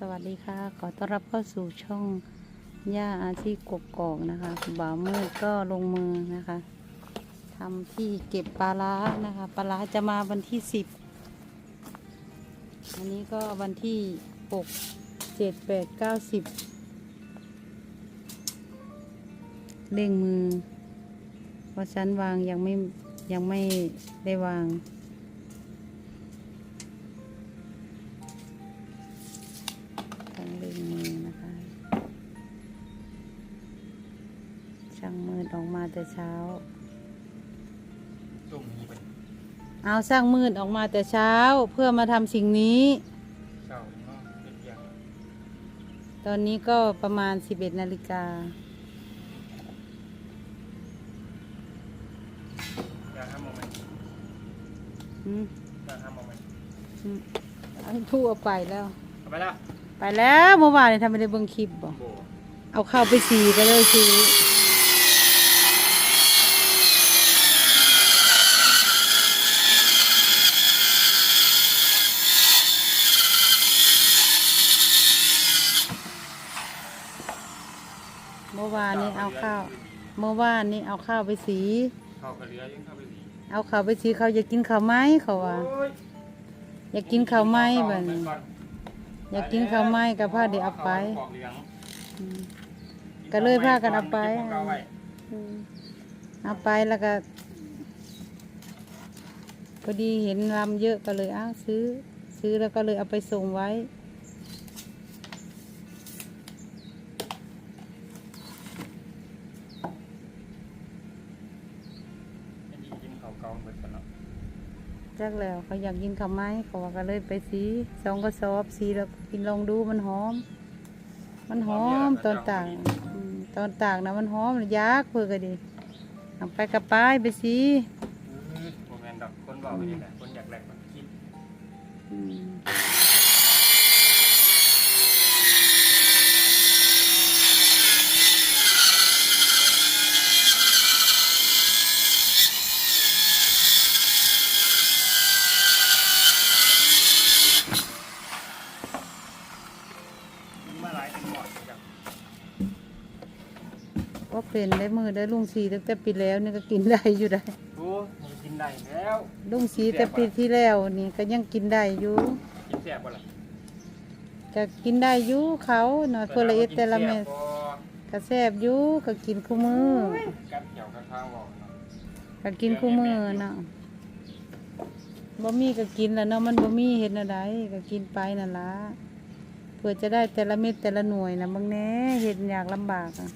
สวัสดีค่ะ ขอต้อนรับเข้าสู่ช่องย่าอาชีพกกอกนะคะบ่าวมืดก็ลงมือนะคะทำที่เก็บปลาร้านะคะ ปลาร้าจะมาวันที่สิบอันนี้ก็วันที่หกเจ็ดแปดเก้าสิบเร่งมือเพราะชั้นวางยังไม่ยังไม่ได้วาง แต่เช้าจุ่มนี้เป็นเอาสร้างมืดออกมาแต่เช้าเพื่อมาทำสิ่งนี้เก่าเนาะเป็นอย่างตอนนี้ก็ประมาณ 11นาฬิกายาห้ามโมเมนต์อืมยาห้ามโมเมนต์อืมเอาทั่วไปแล้ว เอาไปละไปแล้วเมื่อวานนี่ทำไม่ได้เบิ่งคลิปบ่โบเอาเข้าไปสีก็เลยซื้อเมื่อวานนี้ เอาข้าวเมื่อวานนี้เอาข้าวไปสีเข้ากระเรือยังเข้าไปสีเอาข้าวไปสีเขาอยากกินข้าวไหมเขาว่าโอ้ยอยากกินข้าวไหมแบบไปนี้ก่อนอยากกินข้าวไหมกับผ้าเดี๋ยวเอาไปปอกเหลืองอืมก็เลยพากันเอาไปก็บของเก่าว้อืมเอาไปแล้วก็พอดีเห็นลำเยอะก็เลยอ้าวซื้อ ซื้อแล้วก็เลยเอาไปส่งไว้ อันนี้ กินข้าวเก่าเหมือนกันเนาะจักแล้วเขาอยากกินข้าวไหมเขาว่าก็เลยไปสีสองกระสอบสีแล้วก็กินลองดูมันหอม มันหอมตอนตากอืมตอนตากนะมันหอมยากเพื่อก็ดีเอาไปกระป้ายไปสีอื้อโมเมนต์ดอกคนบอกไปนี่แหละคนอยากแหลกมันคิด อืมมีมาหลายเป็นหมอดจัง ก็ เป็นได้มือได้ลุงสีตั้งแต่ปีแล้วนี่ก็กินได้อยู่ได้โอ้ยมันกินได้แล้วลุงสีแต่ปีที่แล้วนี่ก็ยังกินได้อยู่ กินแซ่บบ่ล่ะก็กินได้อยู่เขาหน่อยเพื่อละเอียดแต่ละเม็ดกินแซ่บบ่ก็แซ่บอยู่ก็กินคู่มือกัดเกี่ยวกับข้าวบอกเนาะก็กินคู่มือเนาะบ่มีก็กินแล้วเนาะมันบ่มีเห็นอะไรก็กินไปนั่นละเพื่อจะได้แต่ละเม็ดแต่ละหน่วยนะบางแหน่เห็นอยากลำบากอะ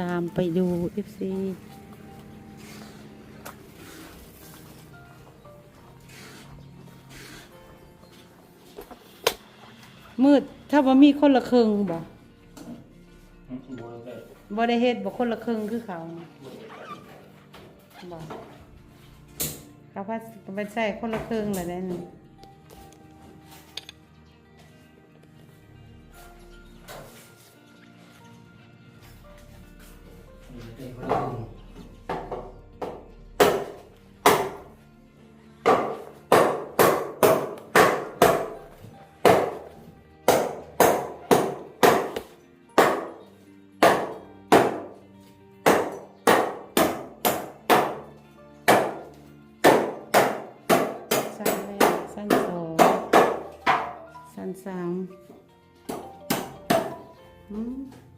ตามไปดู FC มืดถ้าว่ามีคนละครึ่งบ่บ่ได้เฮ็ดบ่คนละครึ่งคือเขาบ่เขาพัดไปใส่คนละครึ่งแล้วได้นี่ สั้นแรกสั้นสองสั้นนสามอืม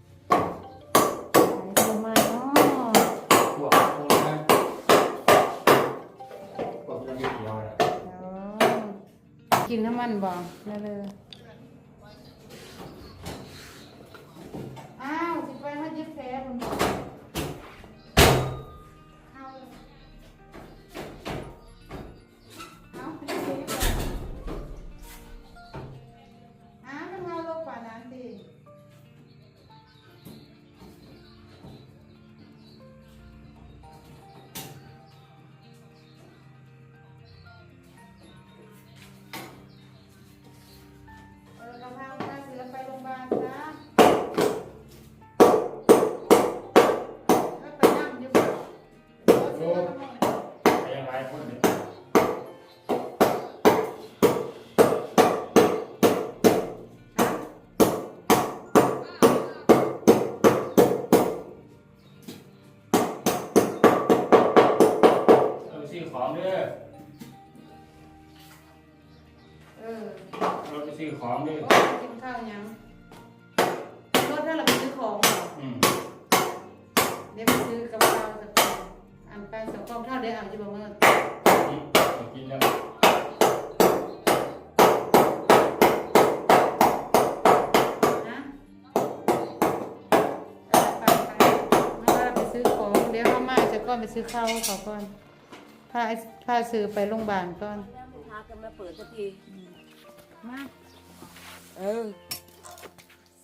กินน้ำมันบ่นั่นเลย ไม่ไปยังไงคนเนี่ยเอาไปซื้อของเด้อเออเราไปซื้อของเด้อโอ้ยกินข้าวยังรถถ้าเราไปซื้อของเหรออืมเดี๋ยวไปซื้อกร ไปสองกล่องเท่าเดี๋ยวอ่านจะบอกเงินอืมไปกินแล้วนะเออไปไปงั้นเราไปซื้อของเดี๋ยวเขามาจะก่อนไปซื้อข้าวให้เขาก่อนพาไอ้พาซื้อไปโรงพยาบาลก่อนพากันมาเปิดสักทีมาเออ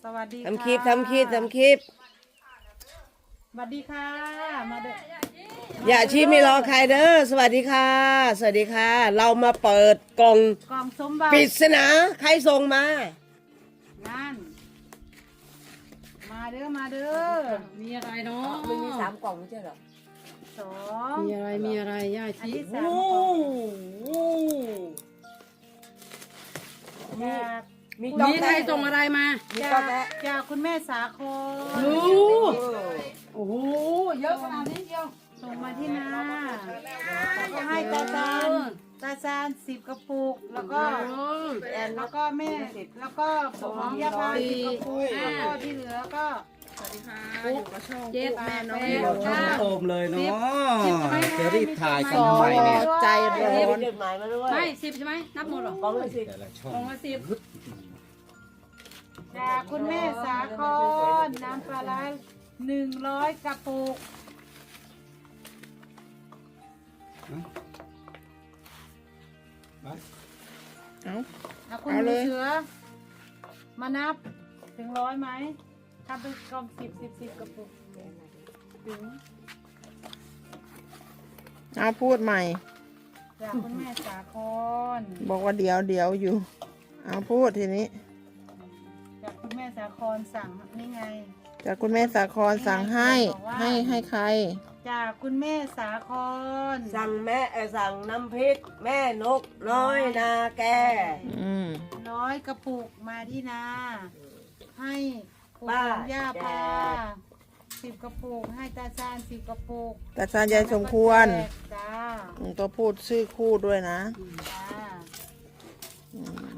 สวัสดีทำคลิปทำคลิปทำคลิป สวัสดีค่ะมาเด้อ อย่าชี้ไม่รอใครเด้อสวัสดีค่ะ สวัสดีค่ะ เรามาเปิดกล่องกล่องสมบัติปริศนาใครส่งมา นั่น มาเด้อมาเด้อมีอะไรเนาะมันมีสามกล่องไม่ใช่เหรอสองมีอะไรมีอะไรย่าอันชีที่สามโอ้กล่องโหจากมีมีใครส่งอะไรมามีจาต๊อกกแตะจากคุณแม่สาครรู้เออโอ้โหเยอะขนาดนี้เดียว ส่งมาที่นาแล้วก็ให้ตาจานตาจานสิบกระปุก แล้วก็แอนแล้วก็แม่แล้วก็ของยาพาสิบกระปุกแล้วก็ที่เหลือก็เจ็ดแปดแปดเราช่องเก้าโอมเลยเนาะสิบใช่ไหมจะรีบถ่ายกันสองทำไมเนี่ยใจร้อนจดหมายมาด้วยไม่สิบใช่ไหมนับหมดหรอกองละสิบองกล่องละสิบจากคุณแม่สาครน้ำปลาร้าหนึ่งร้อยกระปุก เอาคุณมือเสือมานับถึงร้อยไหมทำเป็นกล่องสิบสิบสิบกระปุกถึงเอาพูดใหม่ จากคุณแม่สาคร บอกว่าเดี๋ยวเดี๋ยวอยู่ เอาพูดทีนี้ จากคุณแม่สาครสั่งนี่ไงจากคุณแม่สาครสั่งให้ให้ให้ใคร จากคุณแม่สาครสั่งแม่เออสั่งน้ำพริก แม่นกน้อยนาแก อืมร้อยกระปุกมาที่นา ให้ปู่ป้าของย่าแจก พาสิบกระปุกให้ตาซานสิบกระปุกแต่ซานยายสมควรแจกจ้าอืมตัวพูดชื่อคู่ด้วยนะ จ้าอืม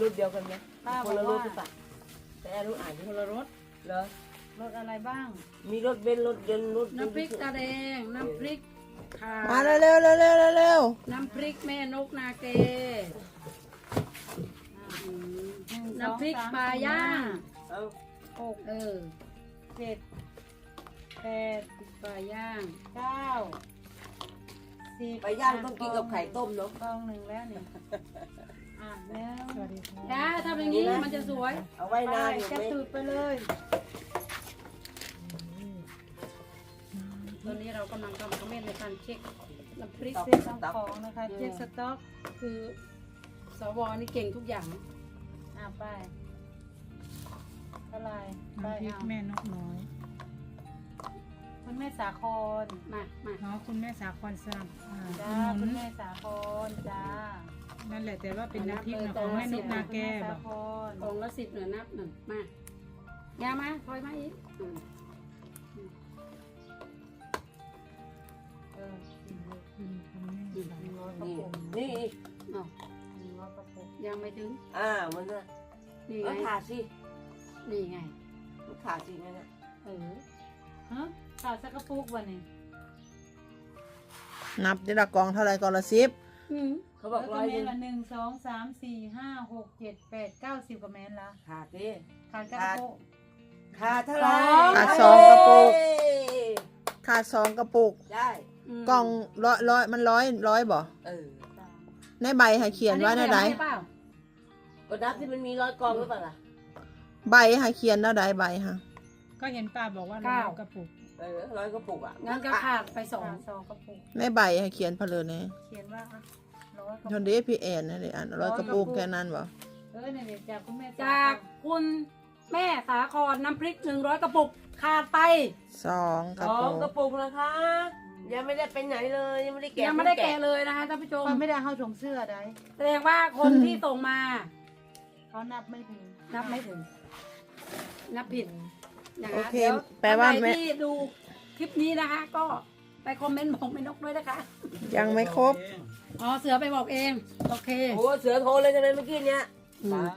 รุ่นเดียวกันไหมป้าคบอนกละรุ่ว่านหรือเปล่าแต่แอนรู้อ่านคนละรถเหรอ รถอะไรบ้าง มีรถเบนซ์รถยนต์รถน้ำพริกตาแดง น้ำพริกขามาเร็วเร็วเร็วเร็วเร็วเร็วน้ำพริกแม่นกนาเกหงน้ำพริกสองสมปลาย่างเอาหกเออเจ็ดแปดปลาย่างเก้าสิบไปย่างต้องกินกับไข่ต้มเนาะกองหนึ่งแล้วเนี่ยอะแล้วสวัสดีค่ะจ้าทำอย่างนี้มันจะสวยเอาไว้ไปนานอยู่จะไหม ตูดไปเลย ตอนนี้เรากำลังทำคอมเมนต์ในการเช็คน้ำพริกเซ็ตของของนะคะเช็คสต็อกคือสวนี่เก่งทุกอย่างอะไปอะไรไปน้ำพริกเอาแม่นกน้อยคุณแม่สาครมามาเนาะคุณแม่สาครสั่งอ่าจ้าอุคุดณหนุแม่นสาครจ้านั่นแหละแต่ว่าเป็นน้ำพริกนะของแม่นกนาแก้คุณบม่อสากครกล่องละสิบเหนือนับหนึ่งมาอย่ามาถอยมาอีกอืม ถึง อ่ามันน่ะนี่ก็ไงขาดสินี่ไง มันขาดสิงั้นน่ะเออ ฮะข่าวสักกระปุกวันนี้นับทีละกล่องเท่าไรกล่องละสิบอืมเขาบอกร้อยหเมนึนงละหนึ่งสองสามสี่ห้าหกเจ็ดแปดเก้าสิบกว่าเมนละขาดดิขาดกระปุก ขาดเท่าไหร่ขาดสองกระปุกเอ้ยขาดสองกระปุก ได้มกล่องร้อยร้อยมันร้อยร้อยบ่เออในใบให้เขียนไว้ในไหนอัเปล่า ก็นับที่มันมีร้อยกองหรือเปล่าล่ะใบให้เขียนแล้วใดใบฮะก็เห็นป้าบอกว่าเราเอากระปุกเออร้อยกระปุกอะงั้นก็ขาดไปสองขาดสองกระปุกในใบให้เขียนเพลินเนี่ยเขียนว่าอะร้อยกระทปุนกเดพี่แอนนั่นเลยอันร้อยกระปุกแค่นั้นบ่เออเนี่ยเดี๋ยวจากคุณแม่จากคุณแม่สาครน้ำพริกหนึ่งร้อยกระปุกขาดไป สองกระสอปุงกกระปุกนะคะ ยังไม่ได้ไปไหนเลยยังไม่ได้แกะยังไม่ได้แกะเลยนะคะท่านผู้ชมมันไม่ได้เข้าถุงเสื้อได้แสดงว่าคนที่ส่งมา เขานับไม่ถึงนับไม่ถึง นับผิดนะคะโอเคดี๋ยแปลว่าท่นใดแม่ ที่ดูคลิปนี้นะคะ ก็ไปคอมเมนต์บอกแม่นกด้วยนะคะ ยังไม่ครบ อ๋อเสือไปบอกเอง โอเค โอ้เสือโทรเลยใช่ไหมเมื่อกี้เนี้ย อืม